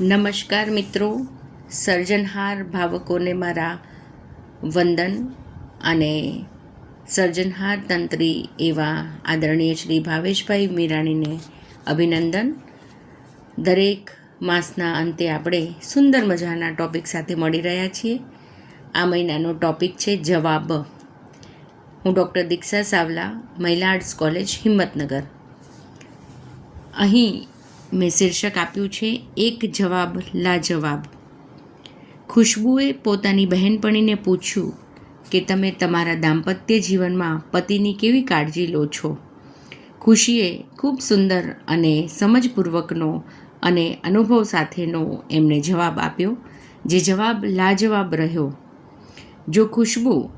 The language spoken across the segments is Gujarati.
નમસ્કાર મિત્રો. સર્જનહાર ભાવકોને મારા વંદન અને સર્જનહાર તંત્રી એવા આદરણીય શ્રી ભાવેશભાઈ મીરાણીને અભિનંદન. દરેક માસના અંતે આપણે સુંદર મજાના ટોપિક સાથે મળી રહ્યા છીએ. આ મહિનાનો ટૉપિક છે જવાબ. હું ડૉક્ટર દીક્ષા સાવલા, મહિલા આર્ટ્સ કોલેજ, હિંમતનગર. અહીં મેં શીર્ષક આપ્યું છે, એક જવાબ લાજવાબ. ખુશ્બુએ પોતાની બહેનપણીને પૂછ્યું કે, તમે તમારા દાંપત્ય જીવનમાં પતિની કેવી કાળજી લો છો? ખુશીએ ખૂબ સુંદર અને સમજપૂર્વકનો અને અનુભવ સાથેનો એમને જવાબ આપ્યો, જે જવાબ લાજવાબ રહ્યો. જો ખુશ્બુ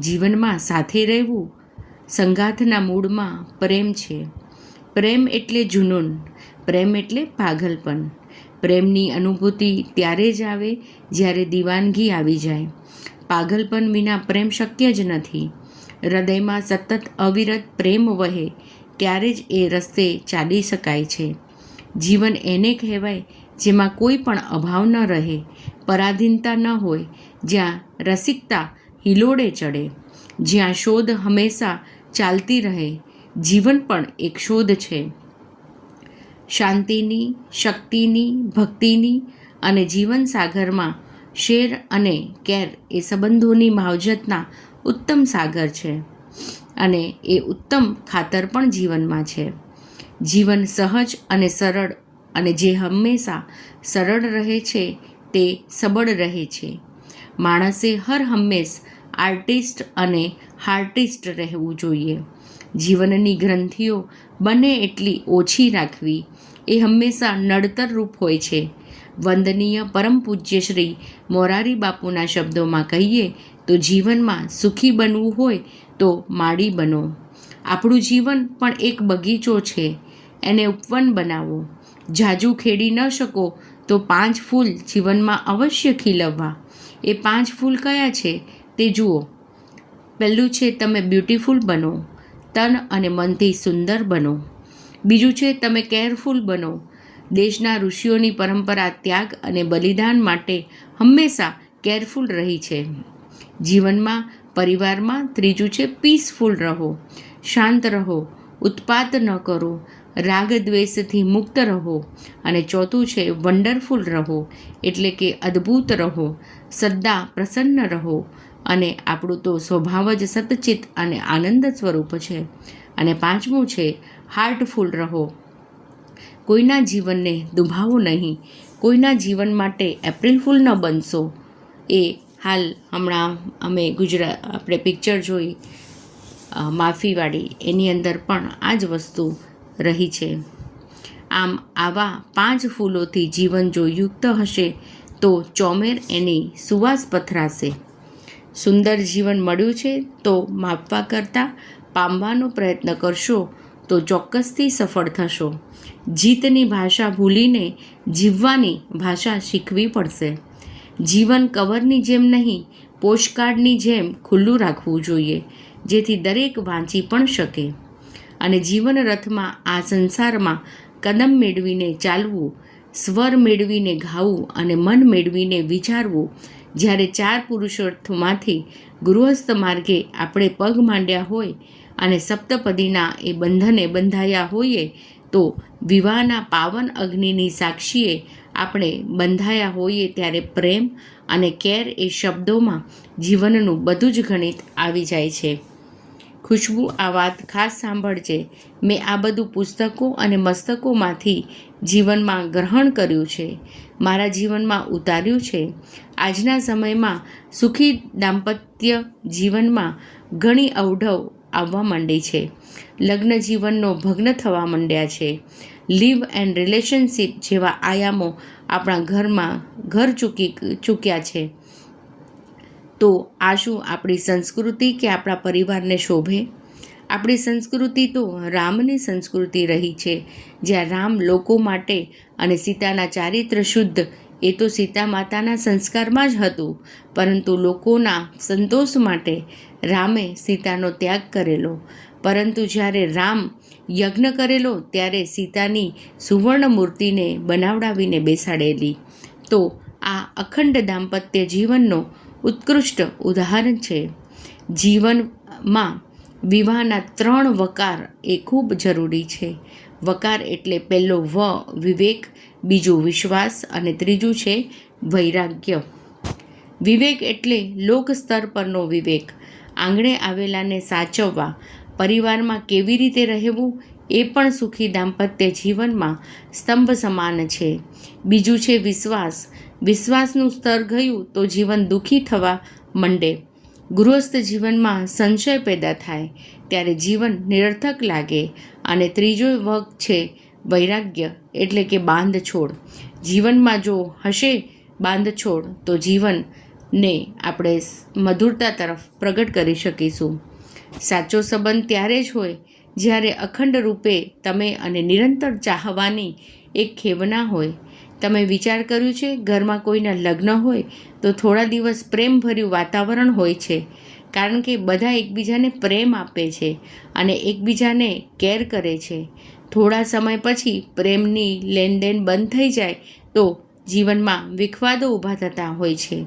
જીવનમાં સાથે રહેવું સંગાથના મૂળમાં પ્રેમ છે, પ્રેમ એટલે જુનૂન પ્રેમ એટલે પાગલપન. પ્રેમની અનુભૂતિ ત્યારે જ આવે જ્યારે દીવાનગી આવી જાય. પાગલપન વિના પ્રેમ શક્ય જ નથી. હૃદયમાં સતત અવિરત પ્રેમ વહે ત્યારે જ એ રસ્તે ચાલી શકાય છે. જીવન એને કહેવાય જેમાં કોઈ પણ અભાવ ન રહે, પરાધીનતા ન હોય, જ્યાં રસિકતા હિલોડે ચડે, જ્યાં શોધ હંમેશા ચાલતી રહે. જીવન પણ એક શોધ છે. શાંતિની, શક્તિની, ભક્તિની અને જીવન સાગરમાં શેર અને કેર એ સંબંધોની માવજતના ઉત્તમ સાગર છે અને એ ઉત્તમ ખાતર પણ જીવનમાં છે. જીવન સહજ અને સરળ અને જે હંમેશા સરળ રહે છે તે સબળ રહે છે. માણસે હર હંમેશ આર્ટિસ્ટ અને હાર્ટિસ્ટ રહેવું જોઈએ. જીવનની ગ્રંથિઓ બને એટલી ઓછી રાખવી એ હંમેશા નડતરરૂપ હોય છે. વંદનીય પરમ પૂજ્ય શ્રી મોરારી બાપુના શબ્દોમાં કહીએ તો જીવનમાં સુખી બનવું હોય તો માળી બનો. આપણું જીવન પણ એક બગીચો છે. એને ઉપવન બનાવો. જાજુ ખેડી ન શકો તો પાંચ ફૂલ જીવનમાં અવશ્ય ખીલવવા. એ પાંચ ફૂલ કયા છે તે જુઓ. પહેલું છે તમે બ્યુટીફુલ બનો. તન અને મનથી સુંદર બનો. બીજું છે, તમે કેરફુલ બનો. દેશના ઋષિઓની પરંપરા ત્યાગ અને બલિદાન માટે હંમેશા કેરફુલ રહી છે. જીવનમાં, પરિવારમાં ત્રીજું છે, પીસફુલ રહો. શાંત રહો. ઉત્પાત ન કરો. રાગ દ્વેષથી મુક્ત રહો. અને ચોથું છે, વન્ડરફુલ રહો. એટલે કે અદ્ભુત રહો. સદા પ્રસન્ન રહો. અને આપણું તો સ્વભાવ જ સતચિત અને આનંદ સ્વરૂપ છે. અને પાંચમું છે હાર્ટફુલ રહો. કોઈના જીવનને દુભાવો નહીં. કોઈના જીવન માટે એપ્રિલ ફૂલ ન બનશો. એ હાલ હમણાં અમે ગુજરાત આપણે પિક્ચર જોઈ. માફીવાળી, એની અંદર પણ આ જ વસ્તુ રહી છે. આમ આવા પાંચ ફૂલોથી જીવન જો યુક્ત હશે, તો ચોમેર એની સુવાસ પથરાશે. સુંદર જીવન મળ્યું છે, તો માપવા કરતાં પામવાનો પ્રયત્ન કરશો તો ચોક્કસથી સફળ થશો. જીતની ભાષા ભૂલીને જીવવાની ભાષા શીખવી પડશે. જીવન કવરની જેમ નહીં પોસ્ટકાર્ડની જેમ ખુલ્લું રાખવું જોઈએ, જેથી દરેક વાંચી પણ શકે. અને જીવન રથમાં આ સંસારમાં કદમ મેળવીને ચાલવું, સ્વર મેળવીને ગાવું અને મન મેળવીને વિચારવું જ્યારે ચાર પુરુષોર્થમાંથી ગૃહસ્થ માર્ગે આપણે પગ માંડ્યા હોય અને સપ્તપદીના એ બંધને બંધાયા હોઈએ, તો વિવાહના પાવન અગ્નિની સાક્ષીએ આપણે બંધાયા હોઈએ ત્યારે પ્રેમ અને કેર એ શબ્દોમાં જીવનનું બધું જ ગણિત આવી જાય છે. ખુશ્બુ આ વાત ખાસ સાંભળજે. મેં આ બધું પુસ્તકો અને મસ્તકોમાંથી જીવનમાં ગ્રહણ કર્યું છે. મારા જીવનમાં ઉતાર્યું છે. આજના સમયમાં સુખી દાંપત્ય જીવનમાં ઘણી અવઢવ આવવા માંડી છે. લગ્ન જીવનનો ભગ્ન થવા માંડ્યા છે. લીવ એન્ડ રિલેશનશીપ જેવા આયામો આપણા ઘરમાં ઘર ચૂકી ચૂક્યા છે. તો આ શું આપણી સંસ્કૃતિ કે આપણા પરિવારને શોભે? આપણી સંસ્કૃતિ તો રામની સંસ્કૃતિ રહી છે. જ્યાં રામ લોકો માટે અને સીતાના ચારિત્ર શુદ્ધ, એ તો સીતા માતાના સંસ્કારમાં જ હતું. પરંતુ લોકોના સંતોષ માટે રામે સીતાનો ત્યાગ કરેલો. પરંતુ જ્યારે રામ યજ્ઞ કરેલો, ત્યારે સીતાની સુવર્ણ મૂર્તિને બનાવડાવીને બેસાડેલી. તો આ અખંડ દાંપત્ય જીવનનો ઉત્કૃષ્ટ ઉદાહરણ છે. જીવનમાં વિવાહના ત્રણ વકાર એ ખૂબ જરૂરી છે. વકાર એટલે પહેલો વ, વિવેક, બીજો વિશ્વાસ અને ત્રીજું છે વૈરાગ્ય. વિવેક એટલે લોક સ્તર પરનો વિવેક. આંગણે આવેલાને સાચવવા, પરિવારમાં કેવી રીતે રહેવું એ પણ સુખી દાંપત્ય જીવનમાં સ્તંભ સમાન છે. બીજું છે વિશ્વાસ. વિશ્વાસનું સ્તર ગયું તો જીવન દુઃખી થવા મંડે. ગૃહસ્થ જીવનમાં સંશય પેદા થાય, ત્યારે જીવન નિરર્થક લાગે અને ત્રીજો વગ છે વૈરાગ્ય, એટલે કે બાંધછોડ. જીવનમાં જો હશે બાંધછોડ, તો જીવનને આપણે મધુરતા તરફ પ્રગટ કરી શકીશું. સાચો સંબંધ ત્યારે જ હોય જ્યારે અખંડ રૂપે તમે અને નિરંતર ચાહવાની એક ખેવના હોય. તમે વિચાર કર્યું છે, ઘરમાં કોઈના લગ્ન હોય, તો થોડા દિવસ પ્રેમભર્યું વાતાવરણ હોય છે, કારણ કે બધા એકબીજાને પ્રેમ આપે છે અને એકબીજાને કેર કરે છે. થોડા સમય પછી પ્રેમની લેનદેન બંધ થઈ જાય તો જીવનમાં વિખવાદો ઊભા થતા હોય છે.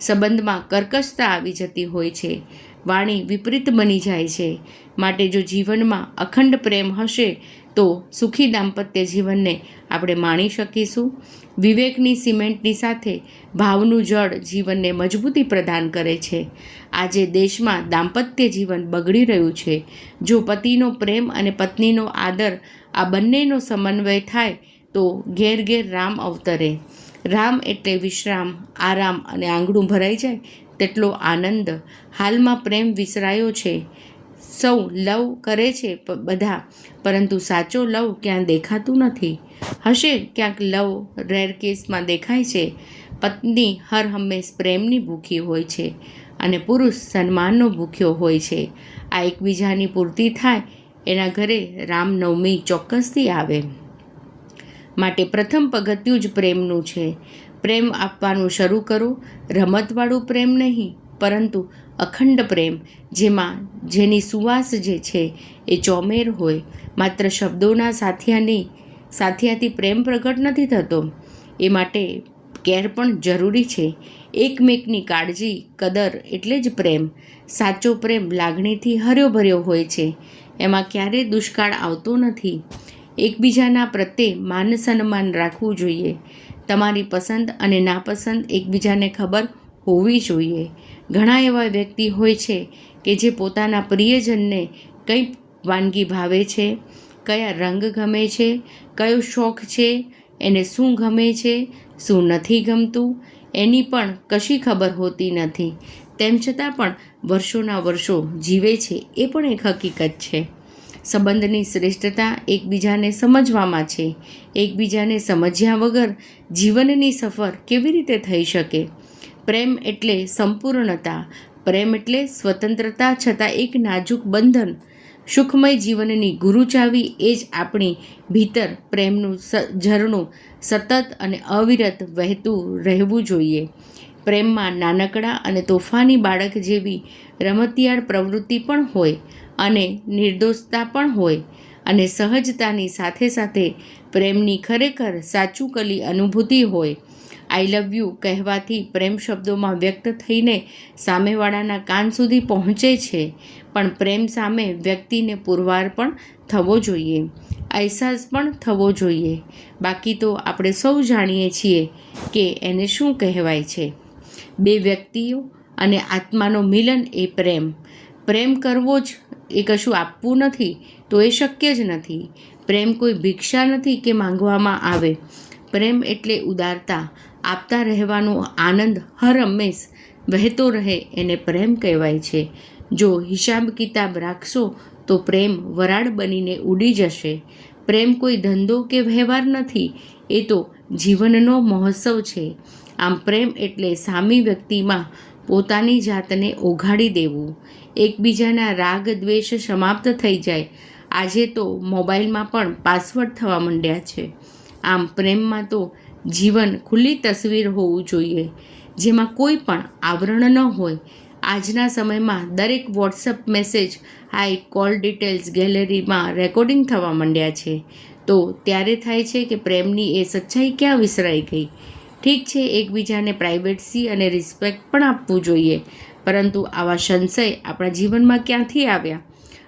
સંબંધમાં કર્કશતા આવી જતી હોય છે. વાણી વિપરીત બની જાય છે. માટે જો જીવનમાં અખંડ પ્રેમ હશે, તો સુખી દાંપત્ય જીવનને આપણે માણી શકીશું. વિવેકની સિમેન્ટની સાથે ભાવનું જળ જીવનને મજબૂતી પ્રદાન કરે છે. આજે દેશમાં દાંપત્ય જીવન બગડી રહ્યું છે. જો પતિનો પ્રેમ અને પત્નીનો આદર આ બંનેનો સમન્વય થાય, તો ઘેર ઘેર રામ અવતરે. રામ એટલે વિશ્રામ, આરામ અને આંગણું ભરાઈ જાય તેટલો આનંદ હાલમાં પ્રેમ વિસરાયો છે. સૌ લવ કરે છે બધા. પરંતુ સાચો લવ ક્યાં દેખાતું નથી. હશે ક્યાંક લવ રેર કેસમાં દેખાય છે. પત્ની હર હંમેશ પ્રેમની ભૂખી હોય છે અને પુરુષ સન્માનનો ભૂખ્યો હોય છે. આ એકબીજાની પૂર્તિ થાય એના ઘરે રામનવમી ચોક્કસથી આવે. માટે પ્રથમ પગથિયું જ પ્રેમનું છે. પ્રેમ આપવાનું શરૂ કરો. રમતવાળું પ્રેમ નહીં, પરંતુ અખંડ પ્રેમ, જેમાં જેની સુવાસ જે છે એ ચોમેર હોય. માત્ર શબ્દોના સાથિયાની, સાથિયાથી પ્રેમ પ્રગટ નથી થતો. એ માટે કેર પણ જરૂરી છે. એકમેકની કાળજી, કદર એટલે જ પ્રેમ. સાચો પ્રેમ લાગણીથી હર્યો ભર્યો હોય છે. એમાં ક્યારેય દુષ્કાળ આવતો નથી. એકબીજાના પ્રત્યે માન સન્માન રાખવું જોઈએ. તમારી પસંદ અને નાપસંદ એકબીજાને ખબર હોવી જોઈએ. ઘણા એવા વ્યક્તિ હોય છે કે જે પોતાના પ્રિયજનને કઈ વાનગી ભાવે છે, કયા રંગ ગમે છે, કયો શોખ છે, એને શું ગમે છે, શું નથી ગમતું, એની પણ કશી ખબર હોતી નથી. તેમ છતાં પણ વર્ષોના વર્ષો જીવે છે, એ પણ એક હકીકત છે. સંબંધની શ્રેષ્ઠતા એકબીજાને સમજવામાં છે. એકબીજાને સમજ્યા વગર જીવનની સફર કેવી રીતે થઈ શકે? પ્રેમ એટલે સંપૂર્ણતા. પ્રેમ એટલે સ્વતંત્રતા છતાં એક નાજુક બંધન. સુખમય જીવનની ગુરુ ચાવી એ જ આપણી ભીતર પ્રેમનું ઝરણું સતત અને અવિરત વહેતું રહેવું જોઈએ. પ્રેમમાં નાનકડા અને તોફાની બાળક જેવી રમતિયાળ પ્રવૃત્તિ પણ હોય અને નિર્દોષતા પણ હોય અને સહજતાની સાથે સાથે પ્રેમની ખરેખર સાચું કલી અનુભૂતિ હોય. આઈ લવ યુ કહેવાથી પ્રેમ શબ્દોમાં વ્યક્ત થઈને સામેવાળાના કાન સુધી પહોંચે છે, પણ પ્રેમ સામે વ્યક્તિને પુરવાર પણ થવો જોઈએ. અહેસાસ પણ થવો જોઈએ. બાકી તો આપણે સૌ જાણીએ છીએ કે એને શું કહેવાય છે. બે વ્યક્તિઓ અને આત્માનો મિલન એ પ્રેમ. પ્રેમ કરવો જ એ કશું આપવું નથી, તો એ શક્ય જ નથી. પ્રેમ કોઈ ભિક્ષા નથી કે માંગવામાં આવે. પ્રેમ એટલે ઉદારતા, આપતા રહેવાનો આનંદ હર હંમેશ વહેતો રહે એને પ્રેમ કહેવાય છે. જો હિસાબ કિતાબ રાખશો, તો પ્રેમ વરાળ બનીને ઉડી જશે. પ્રેમ કોઈ ધંધો કે વ્યવહાર નથી, એ તો જીવનનો મહોત્સવ છે. આમ પ્રેમ એટલે સામી વ્યક્તિમાં પોતાની જાતને ઓઘાડી દેવું. એકબીજાના રાગ, દ્વેષ સમાપ્ત થઈ જાય. આજે તો મોબાઈલમાં પણ પાસવર્ડ થવા માંડ્યા છે. આમ પ્રેમમાં તો જીવન ખુલ્લી તસવીર હોવું જોઈએ, જેમાં કોઈ પણ આવરણ ન હોય. આજના સમયમાં દરેક વોટ્સઅપ મેસેજ હાઈ કોલ ડિટેલ્સ ગેલેરીમાં રેકોર્ડિંગ થવા માંડ્યા છે. તો ત્યારે થાય છે કે પ્રેમની એ સચ્ચાઈ ક્યાં વિસરાઈ ગઈ? ઠીક છે, એકબીજાને પ્રાઇવેટસી અને રિસ્પેક્ટ પણ આપવું જોઈએ. પરંતુ આવા સંશય આપણા જીવનમાં ક્યાંથી આવ્યા?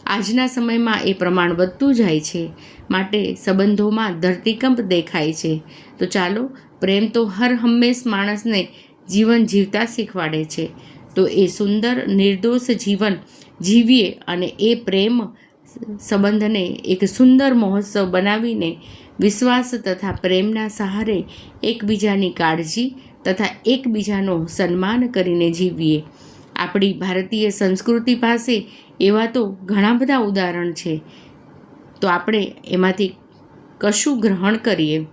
આજના સમયમાં એ પ્રમાણ વધતું જાય છે. માટે સંબંધોમાં ધરતીકંપ દેખાય છે. તો ચાલો, પ્રેમ તો હર હંમેશ માણસને જીવન જીવતા શીખવાડે છે. તો એ સુંદર, નિર્દોષ જીવન જીવીએ અને એ પ્રેમ સંબંધને એક સુંદર મહોત્સવ બનાવીને વિશ્વાસ તથા પ્રેમના સહારે એકબીજાની કાળજી તથા એકબીજાનો સન્માન કરીને જીવીએ. આપણી ભારતીય સંસ્કૃતિ પાસે એવા તો ઘણા બધા ઉદાહરણ છે. તો આપણે એમાંથી કશું ગ્રહણ કરીએ?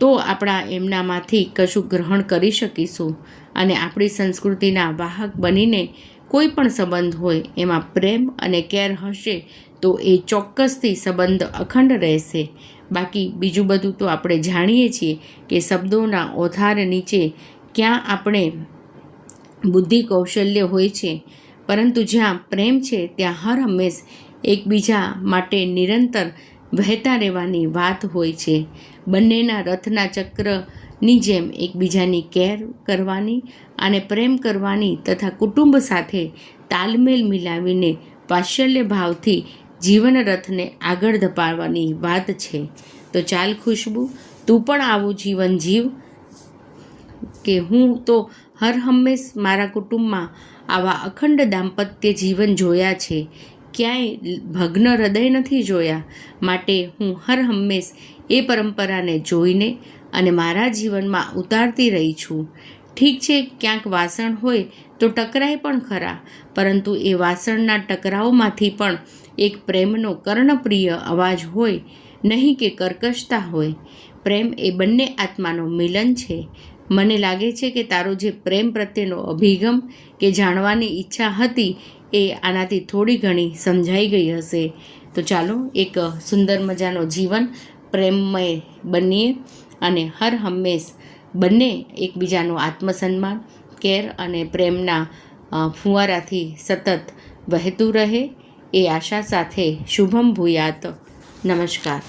તો આપણા એમનામાંથી કશું ગ્રહણ કરી શકીશું અને આપણી સંસ્કૃતિના વાહક બનીને કોઈ પણ સંબંધ હોય, એમાં પ્રેમ અને કેર હશે, તો એ ચોક્કસથી સંબંધ અખંડ રહેશે. બાકી બીજું બધું તો આપણે જાણીએ છીએ કે શબ્દોના ઓથાર નીચે ક્યાં આપણે બુદ્ધિ કૌશલ્ય હોય છે. પરંતુ જ્યાં પ્રેમ છે, ત્યાં હર હંમેશ એકબીજા માટે નિરંતર વહેતા રહેવાની વાત હોય છે. બંનેના રથના ચક્રની જેમ એકબીજાની કેર કરવાની અને પ્રેમ કરવાની તથા કુટુંબ સાથે તાલમેલ મિલાવીને વાત્સલ્ય ભાવથી જીવન રથને આગળ ધપાવવાની વાત છે. તો ચાલ ખુશ્બુ, તું પણ આવું જીવન જીવ કે હું તો હર હંમેશ મારા કુટુંબમાં આવા અખંડ દાંપત્ય જીવન જોયા છે. ક્યાંય ભગ્ન હૃદય નથી જોયા. માટે હું હર હંમેશ એ પરંપરાને જોઈને અને મારા જીવનમાં ઉતારતી રહી છું. ઠીક છે, ક્યાંક વાસણ હોય તો ટકરાય પણ ખરા, પરંતુ એ વાસણના ટકરાવમાંથી પણ એક પ્રેમનો કર્ણપ્રિય અવાજ હોય, નહીં કે કર્કશતા હોય. પ્રેમ એ બંને આત્માનો મિલન છે. મને લાગે છે કે તારો જે પ્રેમ પ્રત્યેનો અભિગમ કે જાણવાની ઈચ્છા હતી એ આનાથી થોડી ઘણી સમજાઈ ગઈ હશે. તો ચાલો, એક સુંદર મજાનો જીવન પ્રેમમય બનીએ. અને હર હંમેશ બંને એકબીજાનું આત્મસન્માન, કેર અને પ્રેમના ફુવારાથી સતત વહેતું રહે. એ આશા સાથે શુભમ ભૂયાત. નમસ્કાર.